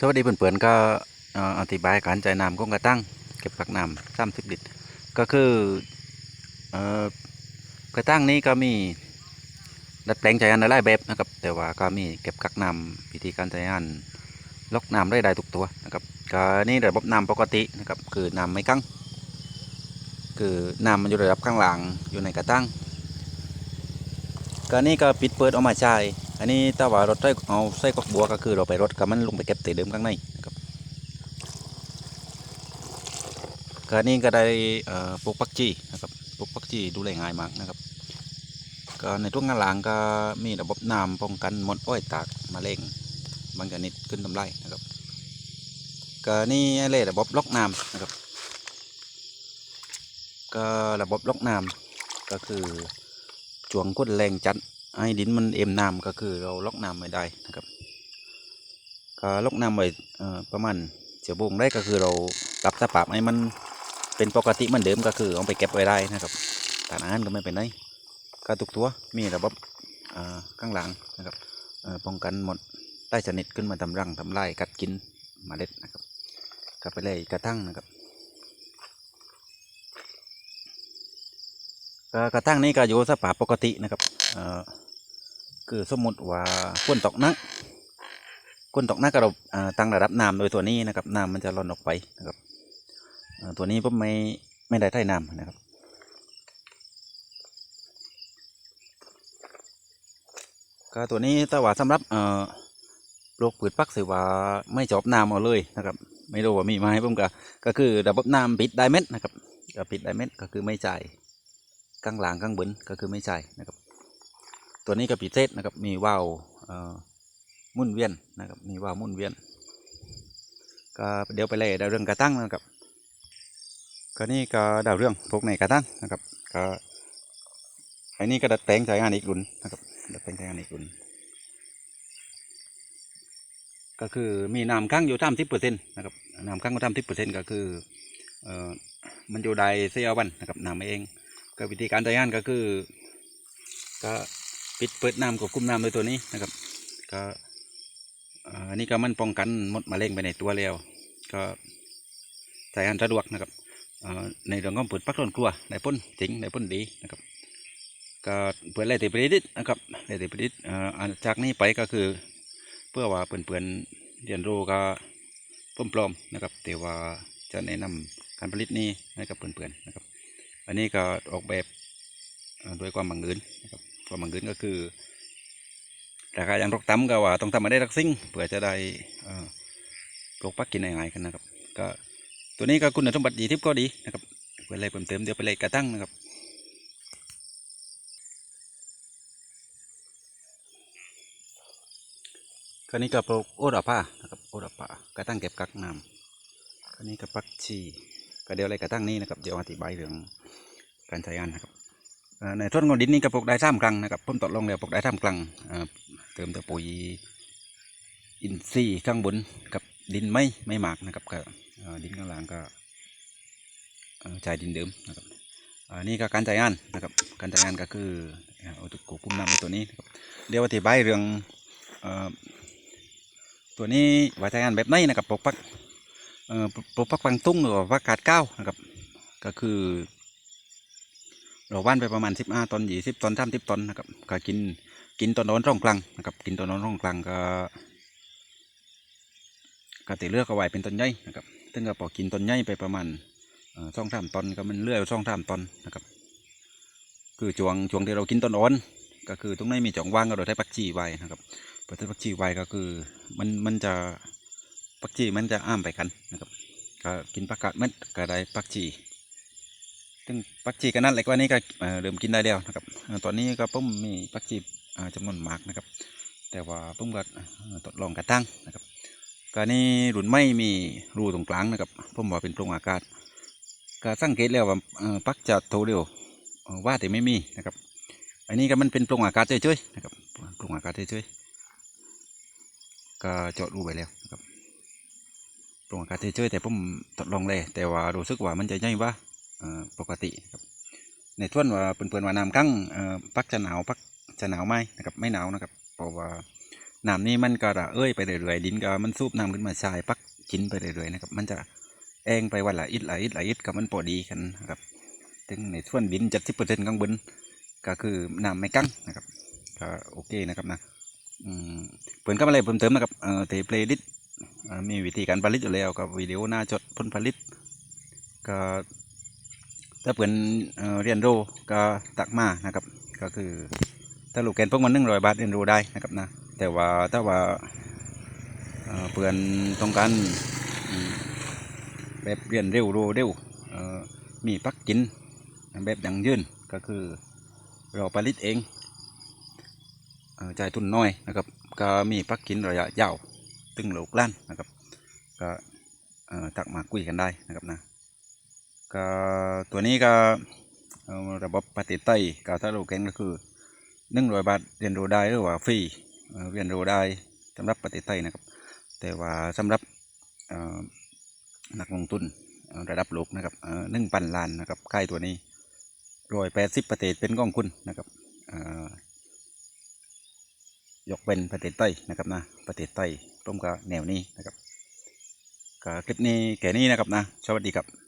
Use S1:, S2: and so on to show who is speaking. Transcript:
S1: สวัสดีเพื่อนๆก็อธิบายการจ่ายน้ำของกระตั้งเก็บกักน้ำสามสิบลิตรก็คือกระตั้งนี้ก็มีดัดแปลงใจอันหลายแบบนะครับ แต่ว่าก็มีเก็บกักน้ำวิธีการใช้งานล็อกน้ำได้ได้ทุกตัวนะครับก็นี่ระบบน้ำปกตินะครับคือน้ำไม่กั้งคือน้ำมันอยู่ระดับข้างหลังอยู่ในกระตั้งก็นี่ก็ปิดเปิดออกมาใช้ อันนี้ถ้าว่ารถไส้เอาไส้กอกบัวก็คือเราไปรถกับมันลงไปเก็บเตีเดิมข้างในครับก็นี่ก็ได้ปลูกปักจีนะครับปลูกปักจีดูแลง่ายมากนะครับก็ในช่วงงานหลังก็มีระบบน้ำป้องกันมดอ้อยตากมะเร็งมันก็นิดขึ้นทำไรนะครับก็นี่เลยระบบล็อกน้ำนะครับ ก็ระบบล็อกน้ำก็คือช่วงกดแรงจัด ให้ดินมันเอ็มน้ำก็คือเราล็อกน้ำไม่ได้นะครับก็ล็อกน้ำไว้ประมาณเสียบงได้ก็คือเราปรับสภาพให้มันเป็นปกติเหมือนเดิมก็คือเอาไปเก็บไว้ได้นะครับทานอาหารก็ไม่เป็นไรก็ทุกตัวมีระบบอ่อข้างหลังนะครับป้องกันหมดใต้ชนิดขึ้นมาทำรังทำลายกัดกินมเมล็ดนะครับก็ไปเลยกระทั่งนะครับกระทั่งนี้ก็อยู่สภาพปกตินะครับอ่อ คือสมมติว่าก้นตกนักก้นตกนักกราอ่าตั้งระดับน้ำโดยตัวนี้นะครับน้ำมันจะล่นออกไปนะครับตัวนี้ผมไม่ไม่ได้ใช้น้ำนะครับก็ตัวนี้แต่ว่าสำหรับเอ่อโรคผืดปักสือว่าไม่จอบน้ำเอาเลยนะครับ ไม่รู้ว่ามีไหมผมก็ก็คือระบบน้ำปิดไดเม็ดนะครับก็ปิดไดเม็ดก็คือไม่จ่ายข้างหลังข้างบนก็คือไม่จ่ายนะครับ ตัวนี้ก็พิเศษนะครับ มีว่าวเอ่นเวียนนะครับ มีว่าวมุ่นเวียน ก็เดี๋ยวไปเลยดาวเรื่องกระตั้งนะครับ ก็นี่ก็ดาวเรื่องพวกในกระตั้งนะครับ ก็อันนี้ก็ดัดแปลงใช้งานอีกรุ่นนะครับ ดัดแปลงใช้งานอีกรุ่น ก็คือมีน้ำค้างอยู่ท่ามทิเปอร์เซ็นต์นะครับ น้ำค้างอยู่ท่ามทิเปอร์เซ็นต์ก็คือเอ่อมันอยู่ได้เสียวันนะครับน้ำเอง ก็วิธีการใช้งานก็คือ ก็ ปิดเปิดน้ำกับคุมน้ำโดยตัวนี้นะครับ ก็อันนี้ก็มันป้องกันมดมะเร็งไปในตัวแล้ว ก็ใช้งานสะดวกนะครับในเรื่องของเปิดปักต้นกลัวได้พ้นจริงได้พ้นดีนะครับก็เปิดไล่ติประดิษฐ์นะครับไล่ติประดิษฐ์จากนี้ไปก็คือเพื่อว่าเพื่อนๆเรียนรู้ก็ปลอมๆนะครับแต่ว่าจะแนะนำการผลิตนี้ให้กับเพื่อนๆนะครับ อันนี้ก็ออกแบบด้วยความบังเอิญนะครับ ความบังเอิญก็คือ ราคาย่างรกต่ำก็ว่าต้องทำมาได้รักซิ่งเพื่อจะได้ปลูกปักกินง่ายๆกันนะครับ ก็ตัวนี้ก็คุณสมบัติดีทิพย์ก็ดีนะครับเพื่ออะไรเพิ่มเติมเดี๋ยวไปเลยกระตั้งนะครับก็นี่ก็ปลูกโอราป้านะครับโอราป้ากระตั้งเก็บกักน้ำก็นี่ก็ปักชีก็เดี๋ยวอะไรกระตั้งนี้นะครับเดี๋ยวอธิบายเรื่องการใช้งานนะครับ ในส่วนของดินนี่ก็ปลูกได้ท่ามกลางนะครับผมตดลงแล้วปลูกได้ท่ามกลางเติมแต่ปุ๋ยอินทรีย์ข้างบนกับดินไม่ไม่หมากนะครับก็ดินข้างล่างก็เอ่อจ่ายดินเดิมนะครับนนี้ก็การจ่ายงานนะครับการจ่ายงานก็คือเอาตุกกูคุ้มน้ำตัวนี้นะครับเดี๋ยวอธิบายเรื่องอตัวนี้ว่าจ่ายงานแบบไหนนะครับปลูกปักปลูกปักปังตุ้งหรือว่าปักกาดเก้านะครับก็คือ เราว่านไปประมาณสิบห้าตอนยี่สิบตอนสามสิบตอนนะครับก็กินกินตอนนอนร่องกลางนะครับกินตอนนอนร่องกลางก็ก็ติเลือกเอาไว้เป็นต้นใหญ่นะครับซึ่งก็พอกินต้นใหญ่ไปประมาณสองสามตอนก็มันเลื่อยสองสามตอนนะครับ คือช่วงช่วงที่เรากินต้นอ่อนก็คือตรงนี้มีจ่องว่างก็เราใช้ปักจีไว้นะครับพอใช้ปักจีไว้ก็คือมันมันจะปักจีมันจะอ้ามไปกันนะครับก็กินปักกาดม็ดก็ได้ปักจี ซึ่งปักจีกันนั่นแหละว่านี้ก็เริ่มกินได้แล้วนะครับตอนนี้ก็ผมมีปักจีอ่าจำนวนมากนะครับ แต่ว่าผมก็ทดลองกระตั้งนะครับการนี้รุ่นไม่มีรูตรงกลางนะครับผมว่าเป็นโพรงอากาศก็สังเกตแล้วว่าปักจะโตเร็วว่าแต่ไม่มีนะครับ อันนี้ก็มันเป็นโพรงอากาศเฉยๆนะครับโพรงอากาศเฉยๆก็เจาะรูไปแล้วนะครับโพรงอากาศเฉยๆแต่ผมทดลองเลยแต่ว่ารู้สึกว่ามันจะใหญ่ว่า ปกติครับในส่วนว่าเปื่อนๆว่าน้ำกั้งเอ่อพักจะหนาวพักจะหนาวไหมนะครับไม่หนาวนะครับเพราะว่าน้ำนี้มันก็ระเอ้ยไปเรื่อยๆดินก็มันสูบน้ำขึ้นมาชายปักกินไปเรื่อยๆนะครับมันจะแองไปวันละอิดละอิดละอิดกับมันพอดีกันนะครับถึงในส่วนดินจ็ดสิบเปอร์เซ็นต์ข้างบนก็คือน้ำไม่กั้งนะครับก็โอเคนะครับนะอืมเปิดก็มาเลยเพิ่มเติมนะครับเอ่อเทเพลย์ดิมีวิธีการผลิตอยู่แล้วกับวิดีโอหน้าจดผลผลิตก็ ถ้าเปิดเอ่อเรียนรู้ก็ตักมานะครับ ก็คือถ้าลูกแกนพวกมันหนึ่งร้อยบาทเรียนรู้ได้นะครับนะแต่ว่าถ้าว่าเอ่อเพื่อนต้องการแบบเรียนเร็วรู้เร็วมีพักกินแบบยั่งยืนก็คือเราผลิตเองเอ่อจ่ายทุนน้อยนะครับ ก็มีพักกินระยะยาวตึงโลกล้านนะครับ ก็ตักมาคุยกันได้นะครับนะ ก็ตัวนี้ก็ระบบปฏิไตยก็ถ้าเราแกนก็คือหนึ่งร้อยบาทเรียนรู้ได้หรือว่าฟรีเรียนรู้ได้สำหรับประเทศไทยนะครับ แต่ว่าสำหรับนักลงทุนระดับโลกนะครับหนึ่งพันล้านนะครับค่ายตัวนี้ร้อยแปดสิบประเทศเป็นกองคุณนะครับยกเป็นประเทศไทยนะครับนะประเทศไทยร่วมกับแนวนี้นะครับก็คลิปนี้แค่นี้นะครับนะสวัสดีครับ